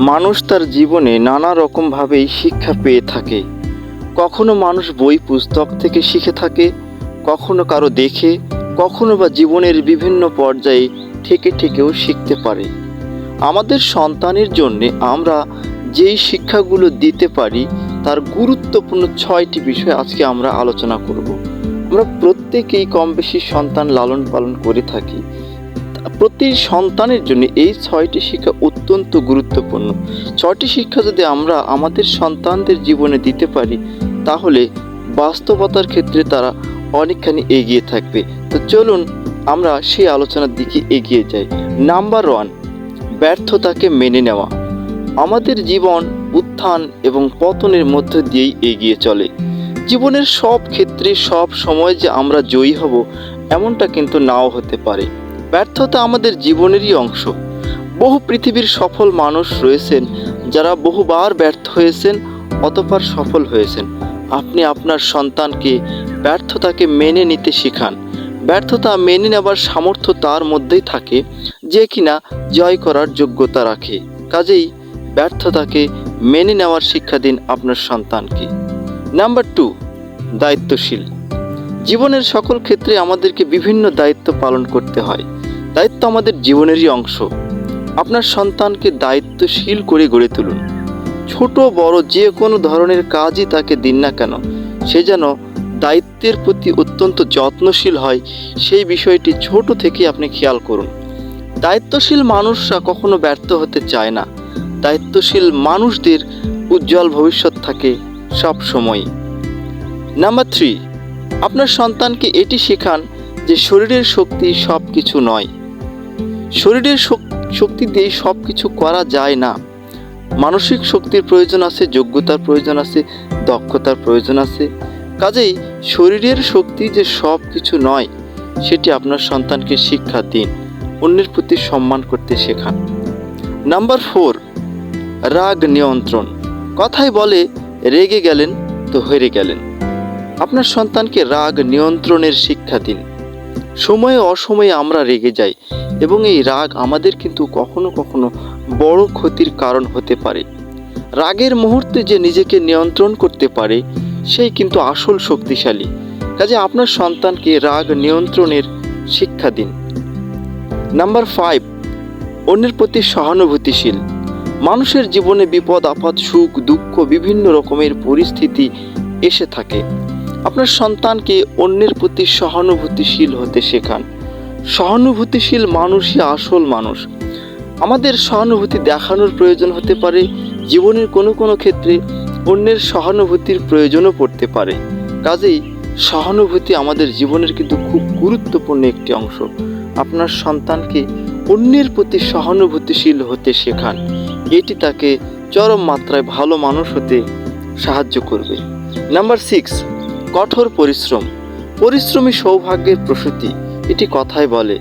মানুষ তার জীবনে নানা রকমভাবেই শিক্ষা পেয়ে থাকে। কখনো মানুষ বই পুস্তক থেকে শিখে থাকে, কখনো কারও দেখে, কখনো বা জীবনের বিভিন্ন পর্যায়ে থেকে থেকেও শিখতে পারে। আমাদের সন্তানের জন্যে আমরা যেই শিক্ষাগুলো দিতে পারি, তার গুরুত্বপূর্ণ ছয়টি বিষয় আজকে আমরা আলোচনা করব। আমরা প্রত্যেকেই কম বেশি সন্তান লালন পালন করে থাকি। প্রতি সন্তানের জন্য এই ছয়টি শিক্ষা অত্যন্ত গুরুত্বপূর্ণ। ছয়টি শিক্ষা যদি আমরা আমাদের সন্তানদের জীবনে দিতে পারি, তাহলে বাস্তবতার ক্ষেত্রে তারা অনেকখানি এগিয়ে থাকবে। তো চলুন আমরা সেই আলোচনার দিকে এগিয়ে যাই। নাম্বার ওয়ান, ব্যর্থতাকে মেনে নেওয়া। আমাদের জীবন উত্থান এবং পতনের মধ্য দিয়েই এগিয়ে চলে। জীবনের সব ক্ষেত্রে সব সময় যে আমরা জয়ী হব, এমনটা কিন্তু নাও হতে পারে। ব্যর্থতা আমাদের জীবনেরই অংশ। বহু পৃথিবীর সফল মানুষ রয়েছেন, যারা বহুবার ব্যর্থ হয়েছেন, অতপর সফল হয়েছেন। আপনি আপনার সন্তানকে ব্যর্থতাকে মেনে নিতে শেখান। ব্যর্থতা মেনে নেবার সামর্থ্য তার মধ্যেই থাকে, যে কিনা জয় করার যোগ্যতা রাখে। কাজেই ব্যর্থতাকে মেনে নেওয়ার শিক্ষা দিন আপনার সন্তানকে। নাম্বার টু, দায়িত্বশীল। জীবনের সকল ক্ষেত্রে আমাদেরকে বিভিন্ন দায়িত্ব পালন করতে হয়। দায়িত্ব আমাদের জীবনেরই অংশ। আপনার সন্তানকে দায়িত্বশীল করে গড়ে তুলুন। ছোট, বড় যে কোনো ধরনের কাজই তাকে দিন না কেন, সে যেন দায়িত্বের প্রতি অত্যন্ত যত্নশীল হয়, সেই বিষয়টি ছোট থেকে আপনি খেয়াল করুন। দায়িত্বশীল মানুষরা কখনো ব্যর্থ হতে চায় না। দায়িত্বশীল মানুষদের উজ্জ্বল ভবিষ্যৎ থাকে সব সময়। নাম্বার থ্রি, আপনার সন্তানকে এটি শেখান যে শরীরের শক্তি সব কিছু নয়। শরীরের শক- শক্তি দিয়ে সব কিছু করা যায় না। মানসিক শক্তির প্রয়োজন আছে, যোগ্যতার প্রয়োজন আছে, দক্ষতার প্রয়োজন আছে। কাজেই শরীরের শক্তি যে সব কিছু নয়, সেটি আপনার সন্তানকে শিক্ষা দিন, অন্যের প্রতি সম্মান করতে শেখান। নাম্বার ফোর, রাগ নিয়ন্ত্রণ। কথায় বলে, রেগে গেলেন তো হেরে গেলেন। আপনার সন্তানকে রাগ নিয়ন্ত্রণের শিক্ষা দিন। সময়ে অসময়ে আমরা রেগে যাই এবং এই রাগ আমাদের কিন্তু কখনো কখনো বড় ক্ষতির কারণ হতে পারে। রাগের মুহূর্তে যে নিজেকে নিয়ন্ত্রণ করতে পারে, সেই কিন্তু আসল শক্তিশালী। কাজে আপনার সন্তানকে রাগ নিয়ন্ত্রণের শিক্ষা দিন। নাম্বার ফাইভ অন্যের প্রতি সহানুভূতিশীল। মানুষের জীবনে বিপদ, আপদ, সুখ, দুঃখ বিভিন্ন রকমের পরিস্থিতি এসে থাকে। আপনার সন্তানকে অন্যের প্রতি সহানুভূতিশীল হতে শেখান। সহানুভূতিশীল মানুষই আসল মানুষ। আমাদের সহানুভূতি দেখানোর প্রয়োজন হতে পারে, জীবনের কোনো কোনো ক্ষেত্রে অন্যের সহানুভূতির প্রয়োজনও পড়তে পারে। কাজেই সহানুভূতি আমাদের জীবনের কিন্তু খুব গুরুত্বপূর্ণ একটি অংশ। আপনার সন্তানকে অন্যের প্রতি সহানুভূতিশীল হতে শেখান। এটি তাকে চরম মাত্রায় ভালো মানুষ হতে সাহায্য করবে। নাম্বার সিক্স, কঠোর পরিশ্রম। পরিশ্রমী সৌভাগ্যের প্রসূতি। এটি কথায় বলে,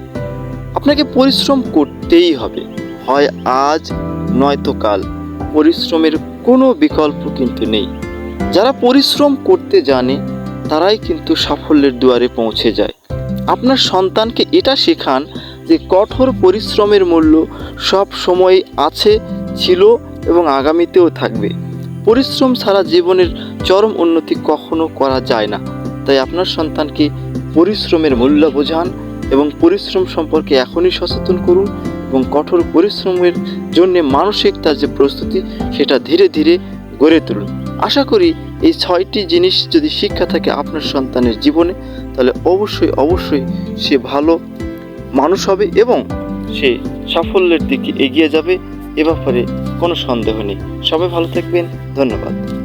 আপনাকে পরিশ্রম করতেই হবে। হয় আজ, নয়তো কাল। পরিশ্রমের কোনো বিকল্প কিন্তু নেই। যারা পরিশ্রম করতে জানে, তারাই কিন্তু সাফল্যের দুয়ারে পৌঁছে যায়। আপনার সন্তানকে এটা শেখান যে কঠোর পরিশ্রমের মূল্য সব সময় আছে, ছিল এবং আগামীতেও থাকবে। পরিশ্রম ছাড়া জীবনের চরম উন্নতি কখনো করা যায় না। তাই আপনার সন্তানকে পরিশ্রমের মূল্য বোঝান এবং পরিশ্রম সম্পর্কে এখনই সচেতন করুন এবং কঠোর পরিশ্রমের জন্য মানসিক তার যে প্রস্তুতি, সেটা ধীরে ধীরে গড়ে তুলুন। আশা করি এই ছয়টি জিনিস যদি শিক্ষা থাকে আপনার সন্তানের জীবনে, তাহলে অবশ্যই অবশ্যই সে ভালো মানুষ হবে এবং সে সাফল্যের দিকে এগিয়ে যাবে, এ ব্যাপারে কোনো সন্দেহ নেই। সবাই ভালো থাকবেন। ধন্যবাদ।